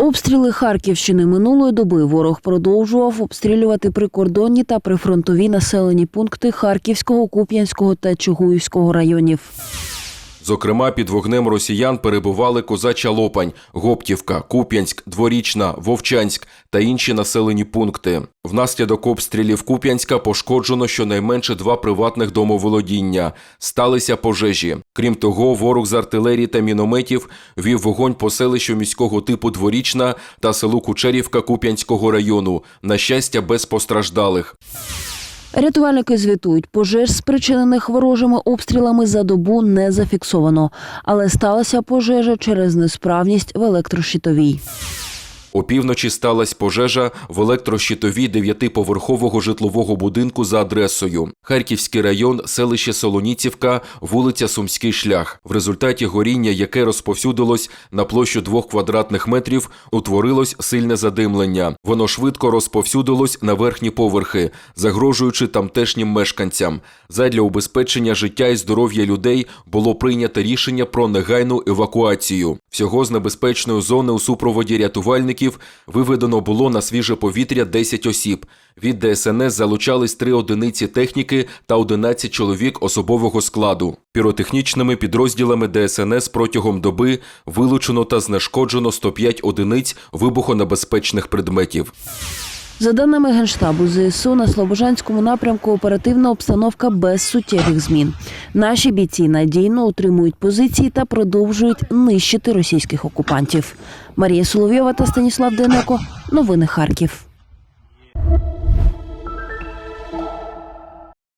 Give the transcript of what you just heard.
Обстріли Харківщини минулої доби ворог продовжував обстрілювати прикордонні та прифронтові населені пункти Харківського, Куп'янського та Чугуївського районів. Зокрема, під вогнем росіян перебували Козача Лопань, Гоптівка, Куп'янськ, Дворічна, Вовчанськ та інші населені пункти. Внаслідок обстрілів Куп'янська пошкоджено щонайменше два приватних домоволодіння. Сталися пожежі. Крім того, ворог з артилерії та мінометів вів вогонь по селищу міського типу Дворічна та селу Кучерівка Куп'янського району. На щастя, без постраждалих. Рятувальники звітують, пожеж, спричинених ворожими обстрілами за добу не зафіксовано, але сталася пожежа через несправність в електрощитовій. Опівночі сталася пожежа в електрощитовій дев'ятиповерхового житлового будинку за адресою Харківський район, селище Солоніцівка, вулиця Сумський шлях. В результаті горіння, яке розповсюдилось на площу двох квадратних метрів, утворилось сильне задимлення. Воно швидко розповсюдилось на верхні поверхи, загрожуючи тамтешнім мешканцям. Задля убезпечення життя і здоров'я людей було прийнято рішення про негайну евакуацію. Всього з небезпечної зони у супроводі рятувальників виведено було на свіже повітря 10 осіб. Від ДСНС залучались три одиниці техніки та 11 чоловік особового складу. Піротехнічними підрозділами ДСНС протягом доби вилучено та знешкоджено 105 одиниць вибухонебезпечних предметів. За даними Генштабу ЗСУ, на Слобожанському напрямку оперативна обстановка без суттєвих змін. Наші бійці надійно утримують позиції та продовжують нищити російських окупантів. Марія Соловйова та Станіслав Денеко. Новини Харків.